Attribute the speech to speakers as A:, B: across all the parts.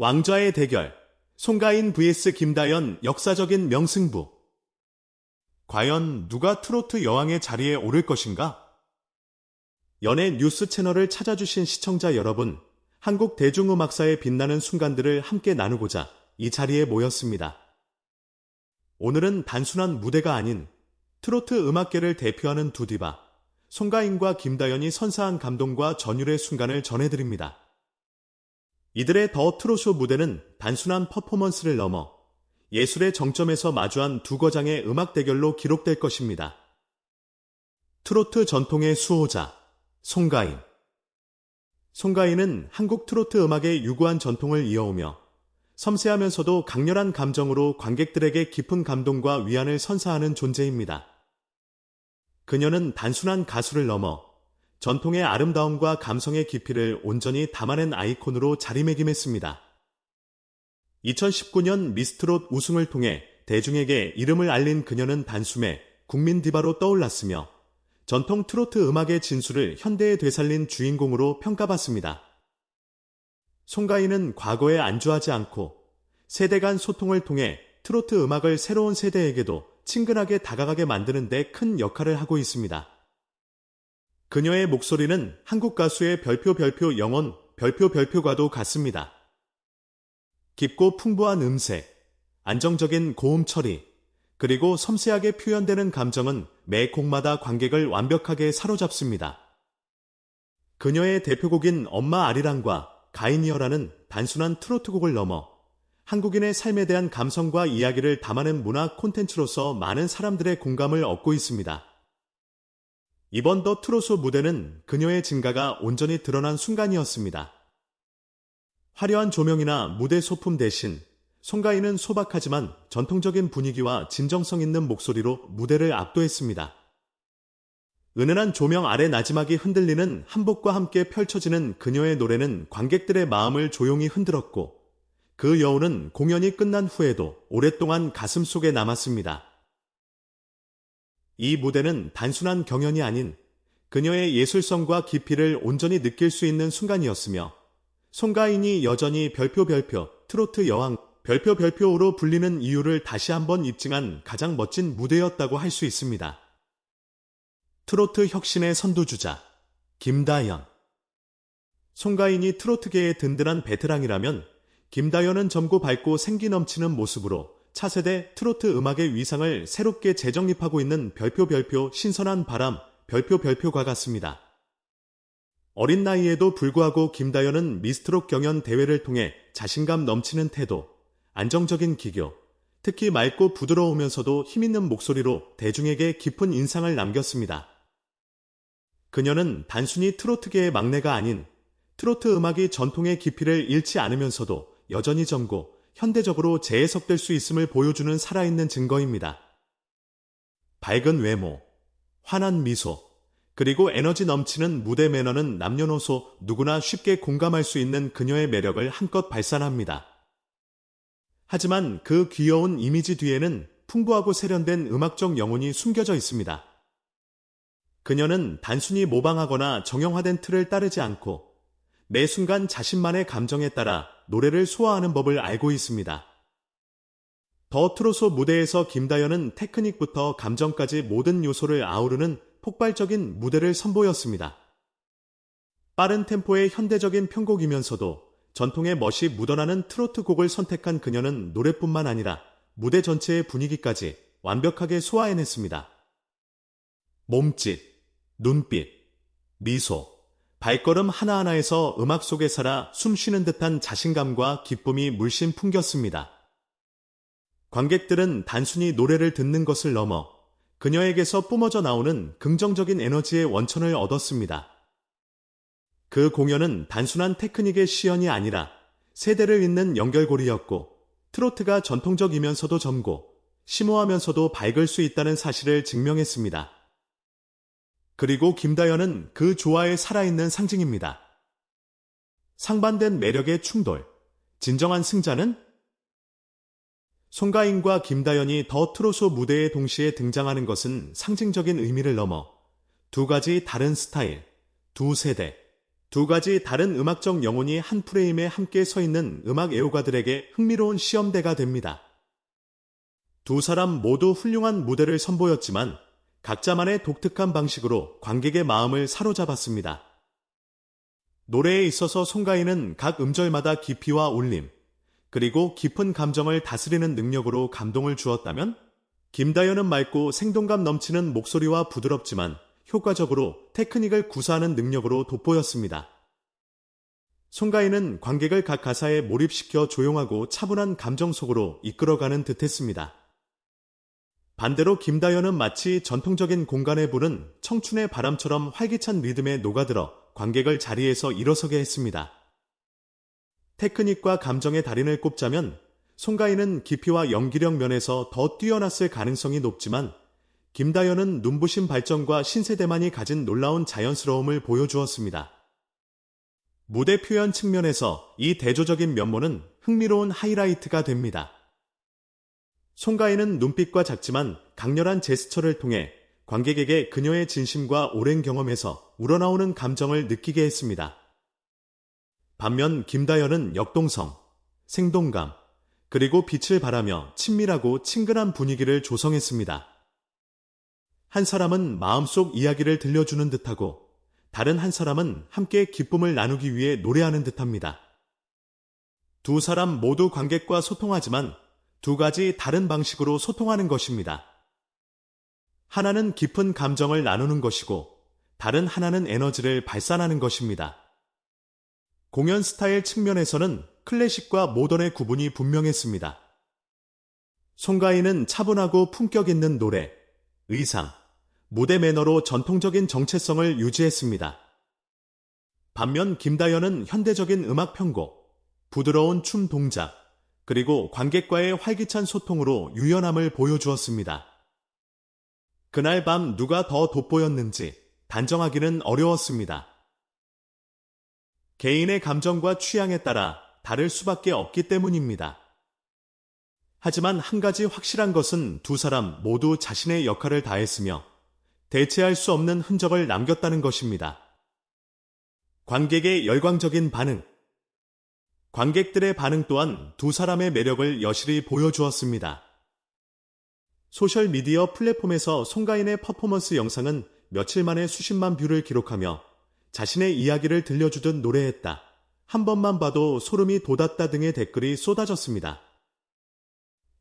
A: 왕좌의 대결. 송가인 vs 김다연 역사적인 명승부. 과연 누가 트로트 여왕의 자리에 오를 것인가? 연예 뉴스 채널을 찾아주신 시청자 여러분, 한국 대중음악사의 빛나는 순간들을 함께 나누고자 이 자리에 모였습니다. 오늘은 단순한 무대가 아닌 트로트 음악계를 대표하는 두 디바, 송가인과 김다연이 선사한 감동과 전율의 순간을 전해드립니다. 이들의 더 트로쇼 무대는 단순한 퍼포먼스를 넘어 예술의 정점에서 마주한 두 거장의 음악 대결로 기록될 것입니다. 트로트 전통의 수호자, 송가인. 송가인은 한국 트로트 음악의 유구한 전통을 이어오며 섬세하면서도 강렬한 감정으로 관객들에게 깊은 감동과 위안을 선사하는 존재입니다. 그녀는 단순한 가수를 넘어 전통의 아름다움과 감성의 깊이를 온전히 담아낸 아이콘으로 자리매김했습니다. 2019년 미스트롯 우승을 통해 대중에게 이름을 알린 그녀는 단숨에 국민 디바로 떠올랐으며 전통 트로트 음악의 진수를 현대에 되살린 주인공으로 평가받습니다. 송가인은 과거에 안주하지 않고 세대 간 소통을 통해 트로트 음악을 새로운 세대에게도 친근하게 다가가게 만드는 데 큰 역할을 하고 있습니다. 그녀의 목소리는 한국 가수의 별표 별표 영혼 별표 별표과도 같습니다. 깊고 풍부한 음색, 안정적인 고음 처리, 그리고 섬세하게 표현되는 감정은 매 곡마다 관객을 완벽하게 사로잡습니다. 그녀의 대표곡인 엄마 아리랑과 가인이어라는 단순한 트로트곡을 넘어 한국인의 삶에 대한 감성과 이야기를 담아낸 문화 콘텐츠로서 많은 사람들의 공감을 얻고 있습니다. 이번 더 트로소 무대는 그녀의 증가가 온전히 드러난 순간이었습니다. 화려한 조명이나 무대 소품 대신 송가인은 소박하지만 전통적인 분위기와 진정성 있는 목소리로 무대를 압도했습니다. 은은한 조명 아래 나지막이 흔들리는 한복과 함께 펼쳐지는 그녀의 노래는 관객들의 마음을 조용히 흔들었고 그 여운은 공연이 끝난 후에도 오랫동안 가슴 속에 남았습니다. 이 무대는 단순한 경연이 아닌 그녀의 예술성과 깊이를 온전히 느낄 수 있는 순간이었으며 송가인이 여전히 별표 별표 트로트 여왕 별표 별표로 불리는 이유를 다시 한번 입증한 가장 멋진 무대였다고 할 수 있습니다. 트로트 혁신의 선두주자 김다연 송가인이 트로트계의 든든한 베테랑이라면 김다연은 젊고 밝고 생기 넘치는 모습으로 차세대 트로트 음악의 위상을 새롭게 재정립하고 있는 별표 별표 신선한 바람 별표 별표가 같습니다. 어린 나이에도 불구하고 김다연은 미스트롯 경연 대회를 통해 자신감 넘치는 태도, 안정적인 기교, 특히 맑고 부드러우면서도 힘있는 목소리로 대중에게 깊은 인상을 남겼습니다. 그녀는 단순히 트로트계의 막내가 아닌 트로트 음악이 전통의 깊이를 잃지 않으면서도 여전히 젊고 현대적으로 재해석될 수 있음을 보여주는 살아있는 증거입니다. 밝은 외모, 환한 미소, 그리고 에너지 넘치는 무대 매너는 남녀노소 누구나 쉽게 공감할 수 있는 그녀의 매력을 한껏 발산합니다. 하지만 그 귀여운 이미지 뒤에는 풍부하고 세련된 음악적 영혼이 숨겨져 있습니다. 그녀는 단순히 모방하거나 정형화된 틀을 따르지 않고 매 순간 자신만의 감정에 따라 노래를 소화하는 법을 알고 있습니다. 더 트로소 무대에서 김다연은 테크닉부터 감정까지 모든 요소를 아우르는 폭발적인 무대를 선보였습니다. 빠른 템포의 현대적인 편곡이면서도 전통의 멋이 묻어나는 트로트 곡을 선택한 그녀는 노래뿐만 아니라 무대 전체의 분위기까지 완벽하게 소화해냈습니다. 몸짓, 눈빛, 미소, 발걸음 하나하나에서 음악 속에 살아 숨 쉬는 듯한 자신감과 기쁨이 물씬 풍겼습니다. 관객들은 단순히 노래를 듣는 것을 넘어 그녀에게서 뿜어져 나오는 긍정적인 에너지의 원천을 얻었습니다. 그 공연은 단순한 테크닉의 시연이 아니라 세대를 잇는 연결고리였고 트로트가 전통적이면서도 젊고 심오하면서도 밝을 수 있다는 사실을 증명했습니다. 그리고 김다연은 그 조화에 살아있는 상징입니다. 상반된 매력의 충돌. 진정한 승자는? 송가인과 김다연이 더 트로소 무대에 동시에 등장하는 것은 상징적인 의미를 넘어 두 가지 다른 스타일, 두 세대, 두 가지 다른 음악적 영혼이 한 프레임에 함께 서 있는 음악 애호가들에게 흥미로운 시험대가 됩니다. 두 사람 모두 훌륭한 무대를 선보였지만 각자만의 독특한 방식으로 관객의 마음을 사로잡았습니다. 노래에 있어서 송가인은 각 음절마다 깊이와 울림, 그리고 깊은 감정을 다스리는 능력으로 감동을 주었다면 김다연은 맑고 생동감 넘치는 목소리와 부드럽지만 효과적으로 테크닉을 구사하는 능력으로 돋보였습니다. 송가인은 관객을 각 가사에 몰입시켜 조용하고 차분한 감정 속으로 이끌어가는 듯했습니다. 반대로 김다연은 마치 전통적인 공간에 부른 청춘의 바람처럼 활기찬 리듬에 녹아들어 관객을 자리에서 일어서게 했습니다. 테크닉과 감정의 달인을 꼽자면 송가인은 깊이와 연기력 면에서 더 뛰어났을 가능성이 높지만 김다연은 눈부신 발전과 신세대만이 가진 놀라운 자연스러움을 보여주었습니다. 무대 표현 측면에서 이 대조적인 면모는 흥미로운 하이라이트가 됩니다. 송가인은 눈빛과 작지만 강렬한 제스처를 통해 관객에게 그녀의 진심과 오랜 경험에서 우러나오는 감정을 느끼게 했습니다. 반면 김다연은 역동성, 생동감, 그리고 빛을 발하며 친밀하고 친근한 분위기를 조성했습니다. 한 사람은 마음속 이야기를 들려주는 듯하고 다른 한 사람은 함께 기쁨을 나누기 위해 노래하는 듯합니다. 두 사람 모두 관객과 소통하지만 두 가지 다른 방식으로 소통하는 것입니다. 하나는 깊은 감정을 나누는 것이고 다른 하나는 에너지를 발산하는 것입니다. 공연 스타일 측면에서는 클래식과 모던의 구분이 분명했습니다. 송가인은 차분하고 품격 있는 노래, 의상, 무대 매너로 전통적인 정체성을 유지했습니다. 반면 김다연은 현대적인 음악 편곡, 부드러운 춤 동작, 그리고 관객과의 활기찬 소통으로 유연함을 보여주었습니다. 그날 밤 누가 더 돋보였는지 단정하기는 어려웠습니다. 개인의 감정과 취향에 따라 다를 수밖에 없기 때문입니다. 하지만 한 가지 확실한 것은 두 사람 모두 자신의 역할을 다했으며 대체할 수 없는 흔적을 남겼다는 것입니다. 관객의 열광적인 반응, 관객들의 반응 또한 두 사람의 매력을 여실히 보여주었습니다. 소셜미디어 플랫폼에서 송가인의 퍼포먼스 영상은 며칠 만에 수십만 뷰를 기록하며 자신의 이야기를 들려주듯 노래했다. 한 번만 봐도 소름이 돋았다 등의 댓글이 쏟아졌습니다.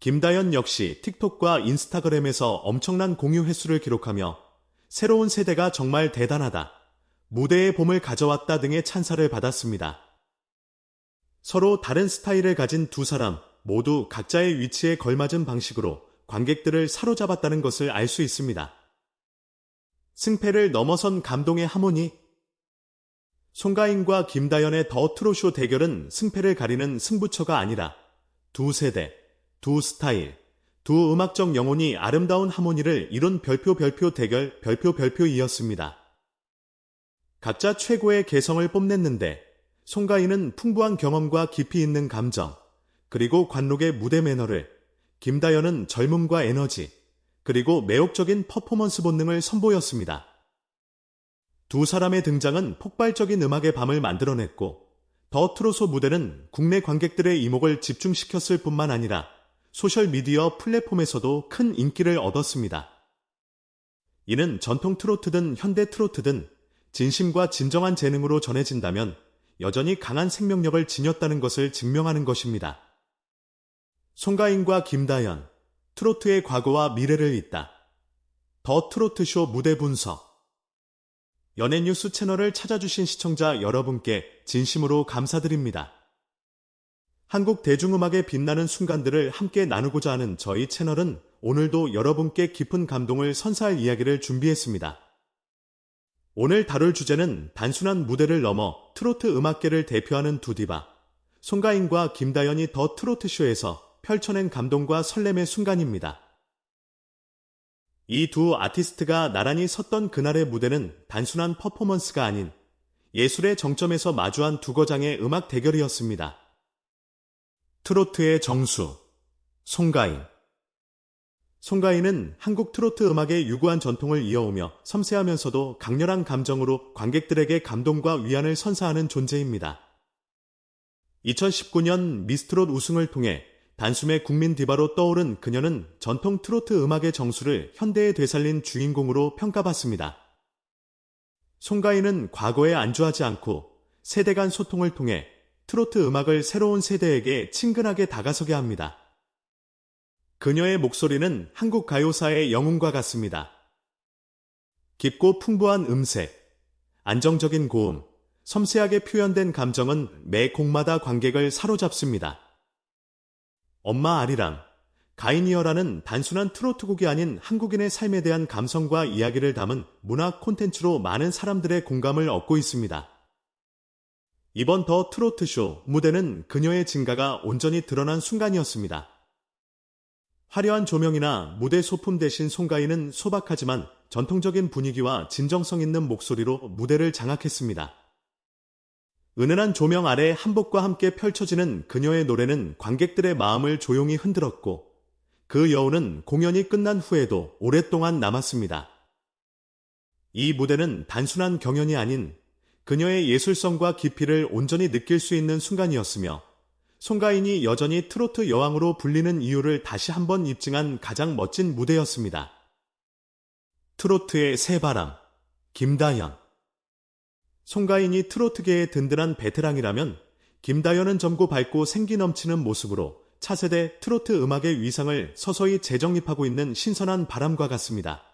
A: 김다연 역시 틱톡과 인스타그램에서 엄청난 공유 횟수를 기록하며 새로운 세대가 정말 대단하다. 무대의 봄을 가져왔다 등의 찬사를 받았습니다. 서로 다른 스타일을 가진 두 사람 모두 각자의 위치에 걸맞은 방식으로 관객들을 사로잡았다는 것을 알 수 있습니다. 승패를 넘어선 감동의 하모니 송가인과 김다연의 더 트로쇼 대결은 승패를 가리는 승부처가 아니라 두 세대, 두 스타일, 두 음악적 영혼이 아름다운 하모니를 이룬 별표 별표 대결 별표 별표이었습니다. 각자 최고의 개성을 뽐냈는데 송가인은 풍부한 경험과 깊이 있는 감정, 그리고 관록의 무대 매너를, 김다연은 젊음과 에너지, 그리고 매혹적인 퍼포먼스 본능을 선보였습니다. 두 사람의 등장은 폭발적인 음악의 밤을 만들어냈고, 더 트로소 무대는 국내 관객들의 이목을 집중시켰을 뿐만 아니라 소셜미디어 플랫폼에서도 큰 인기를 얻었습니다. 이는 전통 트로트든 현대 트로트든 진심과 진정한 재능으로 전해진다면 여전히 강한 생명력을 지녔다는 것을 증명하는 것입니다. 송가인과 김다연, 트로트의 과거와 미래를 잇다. 더 트로트쇼 무대 분석. 연예뉴스 채널을 찾아주신 시청자 여러분께 진심으로 감사드립니다. 한국 대중음악의 빛나는 순간들을 함께 나누고자 하는 저희 채널은 오늘도 여러분께 깊은 감동을 선사할 이야기를 준비했습니다. 오늘 다룰 주제는 단순한 무대를 넘어 트로트 음악계를 대표하는 두 디바, 송가인과 김다연이 더 트로트 쇼에서 펼쳐낸 감동과 설렘의 순간입니다. 이 두 아티스트가 나란히 섰던 그날의 무대는 단순한 퍼포먼스가 아닌 예술의 정점에서 마주한 두 거장의 음악 대결이었습니다. 트로트의 정수, 송가인. 송가인은 한국 트로트 음악의 유구한 전통을 이어오며 섬세하면서도 강렬한 감정으로 관객들에게 감동과 위안을 선사하는 존재입니다. 2019년 미스트롯 우승을 통해 단숨에 국민 디바로 떠오른 그녀는 전통 트로트 음악의 정수를 현대에 되살린 주인공으로 평가받습니다. 송가인은 과거에 안주하지 않고 세대 간 소통을 통해 트로트 음악을 새로운 세대에게 친근하게 다가서게 합니다. 그녀의 목소리는 한국 가요사의 영웅과 같습니다. 깊고 풍부한 음색, 안정적인 고음, 섬세하게 표현된 감정은 매 곡마다 관객을 사로잡습니다. 엄마 아리랑, 가인이어라는 단순한 트로트 곡이 아닌 한국인의 삶에 대한 감성과 이야기를 담은 문화 콘텐츠로 많은 사람들의 공감을 얻고 있습니다. 이번 더 트로트쇼 무대는 그녀의 진가가 온전히 드러난 순간이었습니다. 화려한 조명이나 무대 소품 대신 송가인은 소박하지만 전통적인 분위기와 진정성 있는 목소리로 무대를 장악했습니다. 은은한 조명 아래 한복과 함께 펼쳐지는 그녀의 노래는 관객들의 마음을 조용히 흔들었고 그 여운은 공연이 끝난 후에도 오랫동안 남았습니다. 이 무대는 단순한 경연이 아닌 그녀의 예술성과 깊이를 온전히 느낄 수 있는 순간이었으며 송가인이 여전히 트로트 여왕으로 불리는 이유를 다시 한번 입증한 가장 멋진 무대였습니다. 트로트의 새바람, 김다현. 송가인이 트로트계의 든든한 베테랑이라면 김다현은 젊고 밝고 생기 넘치는 모습으로 차세대 트로트 음악의 위상을 서서히 재정립하고 있는 신선한 바람과 같습니다.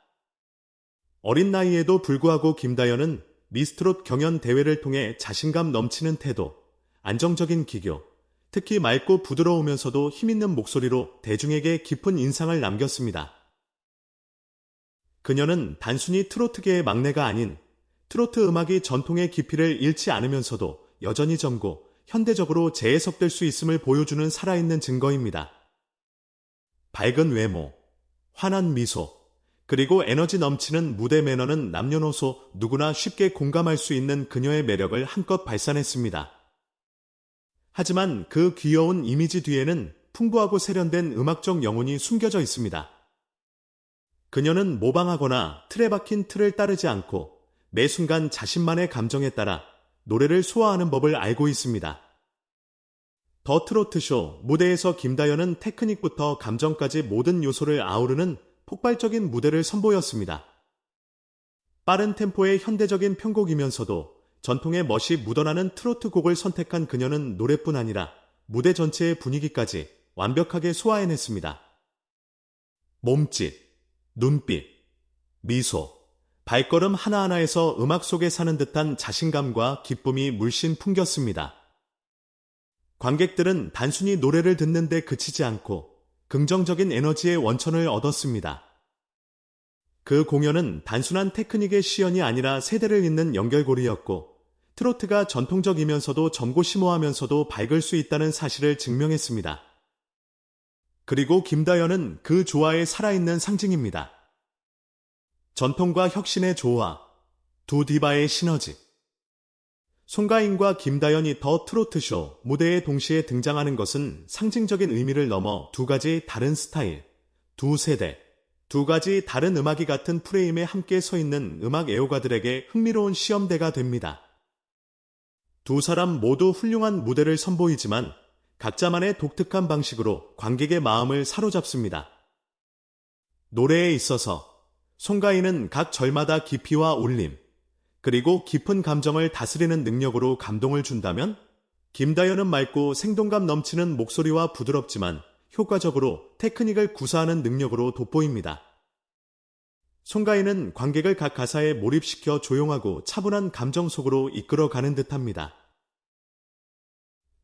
A: 어린 나이에도 불구하고 김다현은 미스트롯 경연 대회를 통해 자신감 넘치는 태도, 안정적인 기교, 특히 맑고 부드러우면서도 힘있는 목소리로 대중에게 깊은 인상을 남겼습니다. 그녀는 단순히 트로트계의 막내가 아닌 트로트 음악이 전통의 깊이를 잃지 않으면서도 여전히 젊고 현대적으로 재해석될 수 있음을 보여주는 살아있는 증거입니다. 밝은 외모, 환한 미소, 그리고 에너지 넘치는 무대 매너는 남녀노소 누구나 쉽게 공감할 수 있는 그녀의 매력을 한껏 발산했습니다. 하지만 그 귀여운 이미지 뒤에는 풍부하고 세련된 음악적 영혼이 숨겨져 있습니다. 그녀는 모방하거나 틀에 박힌 틀을 따르지 않고 매 순간 자신만의 감정에 따라 노래를 소화하는 법을 알고 있습니다. 더 트로트쇼 무대에서 김다연은 테크닉부터 감정까지 모든 요소를 아우르는 폭발적인 무대를 선보였습니다. 빠른 템포의 현대적인 편곡이면서도 전통의 멋이 묻어나는 트로트 곡을 선택한 그녀는 노래뿐 아니라 무대 전체의 분위기까지 완벽하게 소화해냈습니다. 몸짓, 눈빛, 미소, 발걸음 하나하나에서 음악 속에 사는 듯한 자신감과 기쁨이 물씬 풍겼습니다. 관객들은 단순히 노래를 듣는데 그치지 않고 긍정적인 에너지의 원천을 얻었습니다. 그 공연은 단순한 테크닉의 시연이 아니라 세대를 잇는 연결고리였고 트로트가 전통적이면서도 젊고 심오하면서도 밝을 수 있다는 사실을 증명했습니다. 그리고 김다연은 그 조화의 살아있는 상징입니다. 전통과 혁신의 조화, 두 디바의 시너지. 송가인과 김다연이 더 트로트쇼 무대에 동시에 등장하는 것은 상징적인 의미를 넘어 두 가지 다른 스타일, 두 세대, 두 가지 다른 음악이 같은 프레임에 함께 서 있는 음악 애호가들에게 흥미로운 시험대가 됩니다. 두 사람 모두 훌륭한 무대를 선보이지만 각자만의 독특한 방식으로 관객의 마음을 사로잡습니다. 노래에 있어서 송가인은 각 절마다 깊이와 울림, 그리고 깊은 감정을 다스리는 능력으로 감동을 준다면 김다연은 맑고 생동감 넘치는 목소리와 부드럽지만 효과적으로 테크닉을 구사하는 능력으로 돋보입니다. 송가인은 관객을 각 가사에 몰입시켜 조용하고 차분한 감정 속으로 이끌어가는 듯합니다.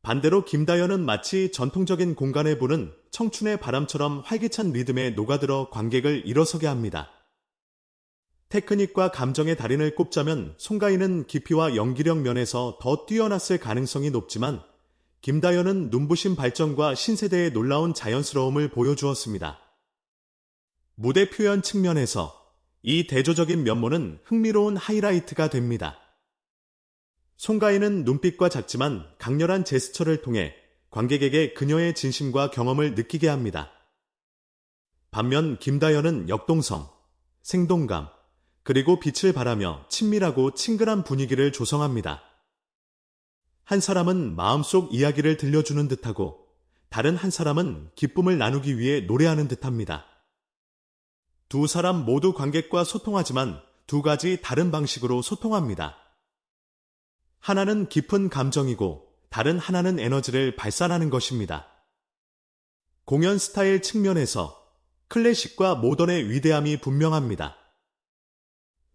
A: 반대로 김다연은 마치 전통적인 공간에 부는 청춘의 바람처럼 활기찬 리듬에 녹아들어 관객을 일어서게 합니다. 테크닉과 감정의 달인을 꼽자면 송가인은 깊이와 연기력 면에서 더 뛰어났을 가능성이 높지만 김다연은 눈부신 발전과 신세대의 놀라운 자연스러움을 보여주었습니다. 무대 표현 측면에서 이 대조적인 면모는 흥미로운 하이라이트가 됩니다. 송가인은 눈빛과 작지만 강렬한 제스처를 통해 관객에게 그녀의 진심과 경험을 느끼게 합니다. 반면 김다연은 역동성, 생동감, 그리고 빛을 발하며 친밀하고 친근한 분위기를 조성합니다. 한 사람은 마음속 이야기를 들려주는 듯하고 다른 한 사람은 기쁨을 나누기 위해 노래하는 듯합니다. 두 사람 모두 관객과 소통하지만 두 가지 다른 방식으로 소통합니다. 하나는 깊은 감정이고 다른 하나는 에너지를 발산하는 것입니다. 공연 스타일 측면에서 클래식과 모던의 위대함이 분명합니다.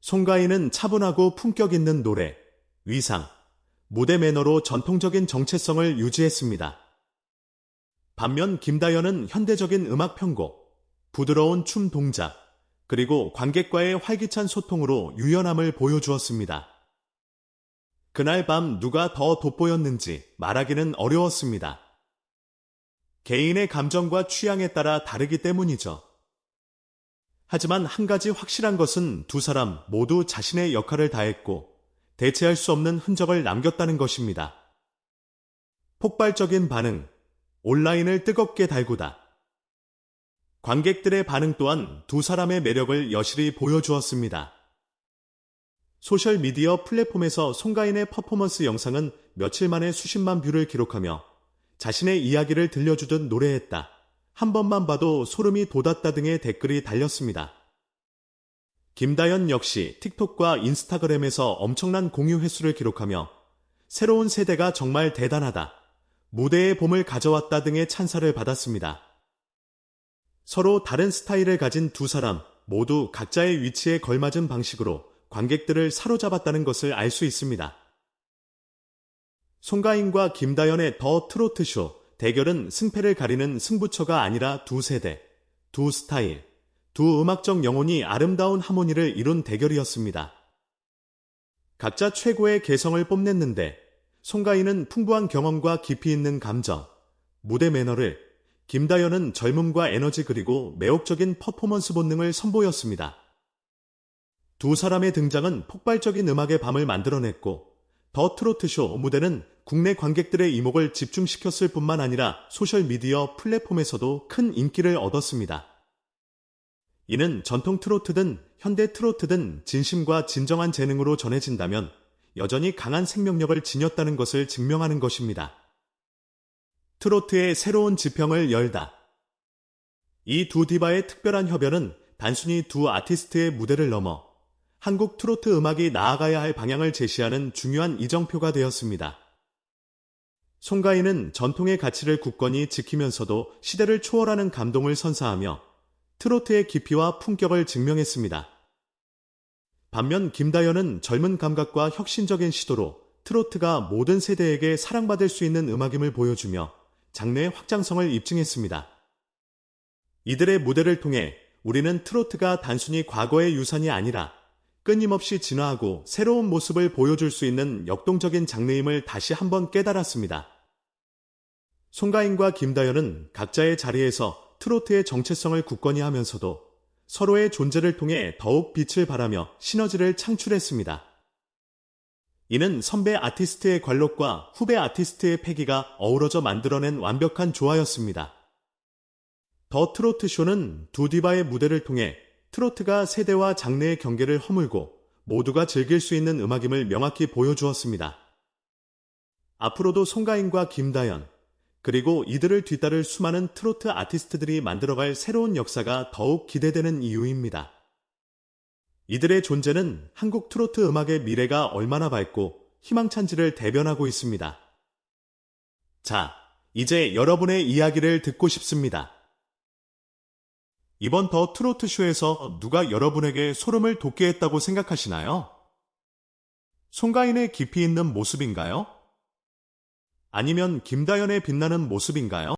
A: 송가인은 차분하고 품격 있는 노래, 위상, 무대 매너로 전통적인 정체성을 유지했습니다. 반면 김다연은 현대적인 음악 편곡, 부드러운 춤 동작, 그리고 관객과의 활기찬 소통으로 유연함을 보여주었습니다. 그날 밤 누가 더 돋보였는지 말하기는 어려웠습니다. 개인의 감정과 취향에 따라 다르기 때문이죠. 하지만 한 가지 확실한 것은 두 사람 모두 자신의 역할을 다했고 대체할 수 없는 흔적을 남겼다는 것입니다. 폭발적인 반응, 온라인을 뜨겁게 달구다. 관객들의 반응 또한 두 사람의 매력을 여실히 보여주었습니다. 소셜미디어 플랫폼에서 송가인의 퍼포먼스 영상은 며칠 만에 수십만 뷰를 기록하며 자신의 이야기를 들려주듯 노래했다. 한 번만 봐도 소름이 돋았다 등의 댓글이 달렸습니다. 김다연 역시 틱톡과 인스타그램에서 엄청난 공유 횟수를 기록하며 새로운 세대가 정말 대단하다. 무대의 봄을 가져왔다 등의 찬사를 받았습니다. 서로 다른 스타일을 가진 두 사람 모두 각자의 위치에 걸맞은 방식으로 관객들을 사로잡았다는 것을 알 수 있습니다. 송가인과 김다연의 더 트로트쇼 대결은 승패를 가리는 승부처가 아니라 두 세대, 두 스타일, 두 음악적 영혼이 아름다운 하모니를 이룬 대결이었습니다. 각자 최고의 개성을 뽐냈는데 송가인은 풍부한 경험과 깊이 있는 감정, 무대 매너를, 김다연은 젊음과 에너지 그리고 매혹적인 퍼포먼스 본능을 선보였습니다. 두 사람의 등장은 폭발적인 음악의 밤을 만들어냈고 더 트로트쇼 무대는 국내 관객들의 이목을 집중시켰을 뿐만 아니라 소셜미디어 플랫폼에서도 큰 인기를 얻었습니다. 이는 전통 트로트든 현대 트로트든 진심과 진정한 재능으로 전해진다면 여전히 강한 생명력을 지녔다는 것을 증명하는 것입니다. 트로트의 새로운 지평을 열다. 이 두 디바의 특별한 협연은 단순히 두 아티스트의 무대를 넘어 한국 트로트 음악이 나아가야 할 방향을 제시하는 중요한 이정표가 되었습니다. 송가인은 전통의 가치를 굳건히 지키면서도 시대를 초월하는 감동을 선사하며 트로트의 깊이와 품격을 증명했습니다. 반면 김다연은 젊은 감각과 혁신적인 시도로 트로트가 모든 세대에게 사랑받을 수 있는 음악임을 보여주며 장르의 확장성을 입증했습니다. 이들의 무대를 통해 우리는 트로트가 단순히 과거의 유산이 아니라 끊임없이 진화하고 새로운 모습을 보여줄 수 있는 역동적인 장르임을 다시 한번 깨달았습니다. 송가인과 김다연은 각자의 자리에서 트로트의 정체성을 굳건히 하면서도 서로의 존재를 통해 더욱 빛을 발하며 시너지를 창출했습니다. 이는 선배 아티스트의 관록과 후배 아티스트의 패기가 어우러져 만들어낸 완벽한 조화였습니다. 더 트로트 쇼는 두 디바의 무대를 통해 트로트가 세대와 장르의 경계를 허물고 모두가 즐길 수 있는 음악임을 명확히 보여주었습니다. 앞으로도 송가인과 김다연, 그리고 이들을 뒤따를 수많은 트로트 아티스트들이 만들어갈 새로운 역사가 더욱 기대되는 이유입니다. 이들의 존재는 한국 트로트 음악의 미래가 얼마나 밝고 희망찬지를 대변하고 있습니다. 자, 이제 여러분의 이야기를 듣고 싶습니다. 이번 더 트로트 쇼에서 누가 여러분에게 소름을 돋게 했다고 생각하시나요? 송가인의 깊이 있는 모습인가요? 아니면 김다연의 빛나는 모습인가요?